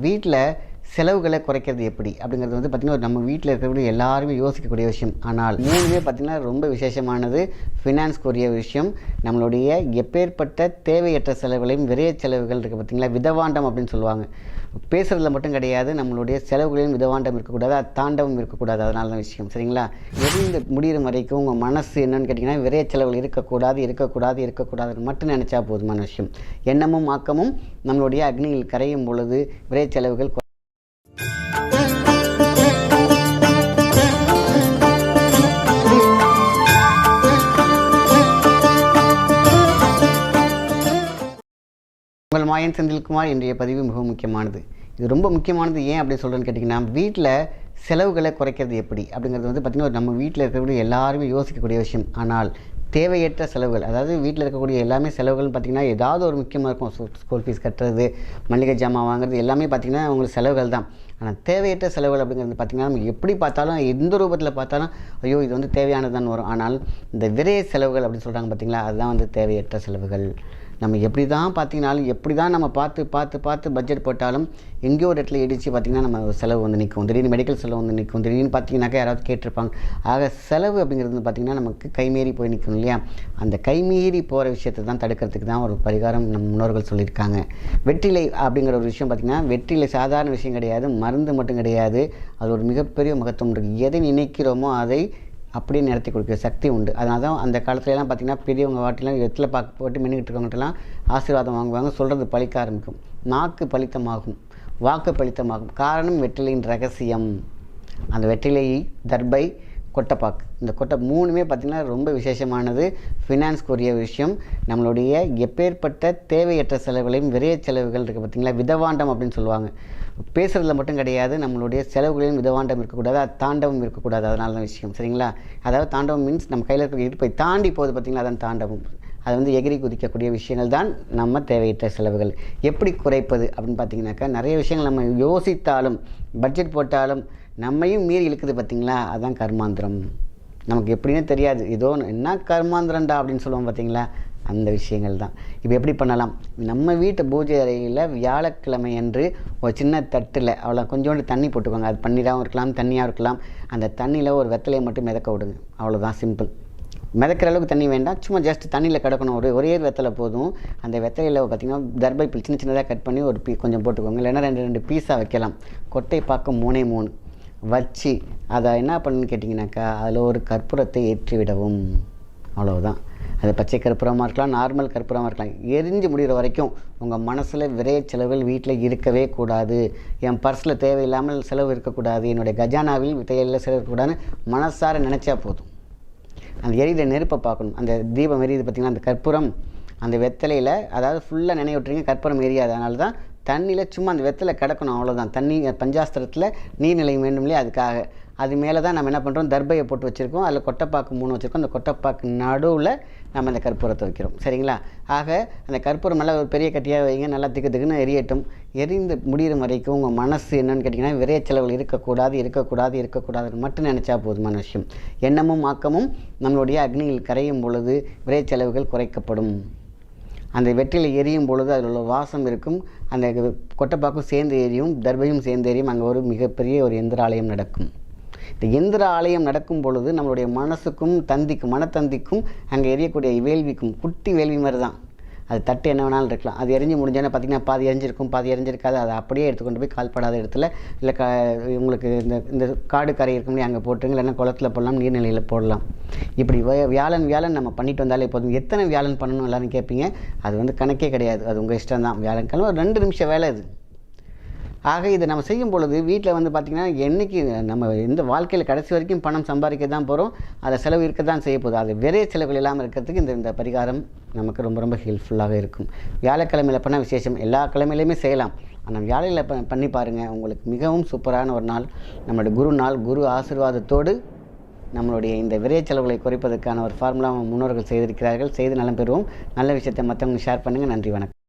வீட்டில் செலவுகளை குறைக்கிறது எப்படி அப்படிங்கிறது வந்து பார்த்திங்கன்னா நம்ம வீட்டில் இருக்கக்கூடிய எல்லாருமே யோசிக்கக்கூடிய விஷயம். ஆனால் மூணுமே பார்த்திங்கன்னா ரொம்ப விசேஷமானது. ஃபினான்ஸ்க்குரிய விஷயம் நம்மளுடைய எப்பேற்பட்ட தேவையற்ற செலவுகளையும் விரைய செலவுகள் இருக்குது பார்த்திங்களா? விதவாண்டம் அப்படின்னு சொல்லுவாங்க. பேசுகிறதுல மட்டும் கிடையாது நம்மளுடைய செலவுகளையும் விதவாண்டம் இருக்கக்கூடாது அது தாண்டவும் இருக்கக்கூடாது அதனால தான் விஷயம். சரிங்களா? எரிந்து இந்த முடிகிற வரைக்கும் உங்கள் மனசு என்னன்னு கேட்டிங்கன்னா விரைய செலவுகள் இருக்கக்கூடாது இருக்கக்கூடாது இருக்கக்கூடாதுன்னு மட்டும் நினச்சா போதுமான விஷயம். எண்ணமும் ஆக்கமும் நம்மளுடைய அக்னியில் கரையும் பொழுது விரைய செலவுகள் குறை- உங்கள் மாயன் செந்தில்குமார் இன்றைய பதிவு மிகவும் முக்கியமானது. இது ரொம்ப முக்கியமானது ஏன் அப்படி சொல்கிறேன்னு கேட்டிங்கன்னா வீட்டில் செலவுகளை குறைக்கிறது எப்படி அப்படிங்கிறது வந்து பார்த்திங்கன்னா நம்ம வீட்டில் இருக்கக்கூடிய எல்லாருமே யோசிக்கக்கூடிய விஷயம். ஆனால் தேவையற்ற செலவுகள் அதாவது வீட்டில் இருக்கக்கூடிய எல்லாமே செலவுகள்னு பார்த்திங்கன்னா ஏதாவது ஒரு முக்கியமாக இருக்கும். ஸ்கூல் ஃபீஸ் கட்டுறது மளிகை ஜாமான் வாங்குறது எல்லாமே பார்த்திங்கன்னா உங்களுக்கு செலவுகள் தான். ஆனால் தேவையற்ற செலவுகள் அப்படிங்கிறது பார்த்திங்கன்னா நம்ம எப்படி பார்த்தாலும் எந்த ரூபத்தில் பார்த்தாலும் ஐயோ இது வந்து தேவையானதுதான் வரும். ஆனால் இந்த விரைய செலவுகள் அப்படின்னு சொல்கிறாங்க பார்த்திங்களா அதுதான் வந்து தேவையற்ற செலவுகள். நம்ம எப்படி தான் பார்த்தீங்கனாலும் எப்படி தான் நம்ம பார்த்து பார்த்து பார்த்து பட்ஜெட் போட்டாலும் எங்கேயோ ஒரு இடத்துல இடித்து பார்த்திங்கன்னா நம்ம செலவு வந்து நிற்கும். திடீர்னு மெடிக்கல் செலவு வந்து நிற்கும். திடீர்னு பார்த்திங்கனாக்கா யாராவது கேட்டிருப்பாங்க. ஆக செலவு அப்படிங்கிறது வந்து பார்த்திங்கன்னா நமக்கு கைமீறி போய் நிற்கும் இல்லையா? அந்த கைமீறி போகிற விஷயத்தை தான் தடுக்கிறதுக்கு தான் ஒரு பரிகாரம் நம் முன்னோர்கள் சொல்லியிருக்காங்க. வெற்றிலை அப்படிங்கிற ஒரு விஷயம் பார்த்திங்கன்னா வெற்றிலை சாதாரண விஷயம் கிடையாது. மருந்து மட்டும் கிடையாது. அது ஒரு மிகப்பெரிய மகத்துவம் இருக்குது எதை நினைக்கிறோமோ அதை அப்படியே நடத்தி கொடுக்குற சக்தி உண்டு. அதனால தான் அந்த காலத்துலலாம் பார்த்திங்கன்னா பெரியவங்க வாட்டிலாம் வெற்றில பார்க்க போட்டு மின்னுக்கிட்டு இருக்கவங்கட்டெல்லாம் ஆசீர்வாதம் வாங்குவாங்க. சொல்கிறது பழிக்க ஆரம்பிக்கும். நாக்கு பலித்தமாகும் வாக்கு பலித்தமாகும் காரணம் வெற்றிலையின் ரகசியம். அந்த வெற்றிலை தர்பை கொட்டைப்பாக்கு. இந்த கொட்டை மூணுமே பார்த்திங்கன்னா ரொம்ப விசேஷமானது. ஃபினான்ஸ்க்குரிய விஷயம். நம்மளுடைய எப்பேற்பட்ட தேவையற்ற செலவுகளையும் விரைய செலவுகள் இருக்குது பார்த்திங்களா? விதவாண்டம் அப்படின்னு சொல்லுவாங்க. பேசுகிறதுல மட்டும் கிடையாது. நம்மளுடைய செலவுகளையும் விதவாண்டம் இருக்கக்கூடாது. அது தாண்டவம் இருக்கக்கூடாது. அதனால தான் விஷயம். சரிங்களா? அதாவது தாண்டவம் மீன்ஸ் நம்ம கையில் இருக்கிற இருப்பை தாண்டி போகுது பார்த்திங்களா? அதான் தாண்டவம். அது வந்து எகிரி குதிக்கக்கூடிய விஷயங்கள் தான் நம்ம தேவையற்ற செலவுகள். எப்படி குறைப்பது அப்படின்னு பார்த்தீங்கன்னாக்கா நிறைய விஷயங்கள் நம்ம யோசித்தாலும் பட்ஜெட் போட்டாலும் நம்மையும் மீறி இழுக்குது பார்த்தீங்களா? அதுதான் கர்மாந்திரம். நமக்கு எப்படின்னு தெரியாது. ஏதோ என்ன கர்மாந்திரம்டா அப்படின்னு சொல்லுவோம் பார்த்தீங்களா? அந்த விஷயங்கள் தான். இப்போ எப்படி பண்ணலாம்? நம்ம வீட்டு பூஜை அறையில் வியாழக்கிழமை அன்று ஒரு சின்ன தட்டில் அவ்வளோ கொஞ்சோண்டு தண்ணி போட்டுக்கோங்க. அது பன்னீராகவும் இருக்கலாம் தண்ணியாக இருக்கலாம். அந்த தண்ணியில் ஒரு வெத்தலையை மட்டும் மிதக்க விடுங்க. அவ்வளோதான் சிம்பிள் மிதக்கிற அளவுக்கு தண்ணி வேண்டாம். சும்மா ஜஸ்ட் தண்ணியில் கிடக்கணும். ஒரு ஒரே ஒரு வெத்தலை போதும். அந்த வெத்தலையில் பார்த்திங்கன்னா தர்பை சின்ன சின்னதாக கட் பண்ணி ஒரு பீ கொஞ்சம் போட்டுக்கோங்க. இல்லைன்னா ரெண்டு ரெண்டு பீஸாக வைக்கலாம். கொட்டை பார்க்க மூணே மூணு. வச்சு அதை என்ன பண்ணுன்னு கேட்டிங்கனாக்கா அதில் ஒரு கற்பூரத்தை ஏற்றி விடவும் அவ்வளவுதான். அது பச்சை கற்பூரமாக இருக்கலாம் நார்மல் கற்பூரமாக இருக்கலாம். எரிஞ்சு முடிகிற வரைக்கும் உங்கள் மனசில் விரைய செலவுகள் வீட்டில் இருக்கவே கூடாது. என் பர்ஸில் தேவையில்லாமல் செலவு இருக்கக்கூடாது. என்னுடைய கஜானாவில் தேவையில்லை செலவு இருக்கக்கூடாதுன்னு மனசார நினச்சா போதும். அந்த எரியிற நெருப்பை பார்க்கணும். அந்த தீபம் எரியுது பார்த்திங்கன்னா அந்த கற்பூரம் அந்த வெத்தலையில் அதாவது ஃபுல்லாக நினைவு கற்பூரம் எரியாது. அதனால தான் தண்ணியில் சும்மா அந்த வெத்தலை கிடக்கணும் அவ்வளோதான் தண்ணி பஞ்சாஸ்திரத்தில் நீர்நிலை வேண்டும் இல்லையா அதுக்காக. அது மேலே தான் நம்ம என்ன பண்ணுறோம் தர்பையை போட்டு வச்சுருக்கோம். அதில் கொட்டைப்பாக்கு மூணு வச்சுருக்கோம். அந்த கொட்டைப்பாக்கு நடுவில் நம்ம அந்த கற்பூரத்தை வைக்கிறோம். சரிங்களா? ஆக அந்த கற்பூரம் நல்லா ஒரு பெரிய கட்டியாக வைங்க. நல்லா திக்கு திக்குன்னு எரியட்டும். எரிந்து முடிகிற வரைக்கும் உங்கள் மனசு என்னென்னு கேட்டிங்கன்னா விரைய செலவுகள் இருக்கக்கூடாது இருக்கக்கூடாது இருக்கக்கூடாதுன்னு மட்டும் நினச்சா போதுமான விஷயம். எண்ணமும் ஆக்கமும் நம்மளுடைய அக்னியில் கரையும் பொழுது விரைய செலவுகள் குறைக்கப்படும். அந்த வெற்றியில் எரியும் பொழுது அதில் உள்ள வாசம் இருக்கும். அந்த கொட்டைப்பாக்கும் சேர்ந்து எரியும் தர்பையும் சேர்ந்து எரியும். அங்கே ஒரு மிகப்பெரிய ஒரு எந்திராலயம் நடக்கும். இந்த எந்திர ஆலயம் நடக்கும் பொழுது நம்மளுடைய மனசுக்கும் தந்திக்கும் மனத்தந்திக்கும் அங்கே எரியக்கூடிய வேள்விக்கும் குட்டி வேள்வி மாதிரி தான். அது தட்டு என்ன வேணாலும் இருக்கலாம். அது எரிஞ்சு முடிஞ்சோன்னா பார்த்திங்கன்னா பாதி எரிஞ்சிருக்கும் பாதி எரிஞ்சிருக்காது. அதை அப்படியே எடுத்துக்கொண்டு போய் கால்படாத இடத்துல இல்லை க உங்களுக்கு இந்த இந்த காடு கரை இருக்க முடியும் அங்கே போட்டுருங்க. இல்லைன்னா குளத்துல போடலாம் நீர்நிலையில் போடலாம். இப்படி வியாழன் வியாழன் நம்ம பண்ணிட்டு வந்தாலே போதும். எத்தனை வியாழன் பண்ணணும் எல்லாரும் கேட்பீங்க அது வந்து கணக்கே கிடையாது. அது உங்கள் இஷ்டம் தான் வியாழன்கிழமை ஒரு ரெண்டு நிமிஷம் வேலை இது. ஆக இதை நம்ம செய்யும் பொழுது வீட்டில் வந்து பார்த்திங்கன்னா என்றைக்கு நம்ம இந்த வாழ்க்கையில் கடைசி வரைக்கும் பணம் சம்பாதிக்க தான் போகிறோம் அதை செலவு இருக்க தான் செய்ய போகுது. அது விரைய செலவுகள் இல்லாமல் இருக்கிறதுக்கு இந்த இந்த பரிகாரம் நமக்கு ரொம்ப ரொம்ப ஹெல்ப்ஃபுல்லாக இருக்கும். வியாழக்கிழமையில் பண்ண விசேஷம் எல்லா கிழமையிலையுமே செய்யலாம். ஆனால் வியாழையில் ப பண்ணி பாருங்கள் உங்களுக்கு மிகவும் சூப்பரான ஒரு நாள். நம்மளுடைய குரு நாள் குரு ஆசீர்வாதத்தோடு நம்மளுடைய இந்த விரைய செலவுகளை குறைப்பதற்கான ஒரு ஃபார்முலா முன்னோர்கள் செய்திருக்கிறார்கள். செய்து நலம் பெறுவோம். நல்ல விஷயத்தை மற்றவங்க ஷேர் பண்ணுங்கள் நன்றி வணக்கம்.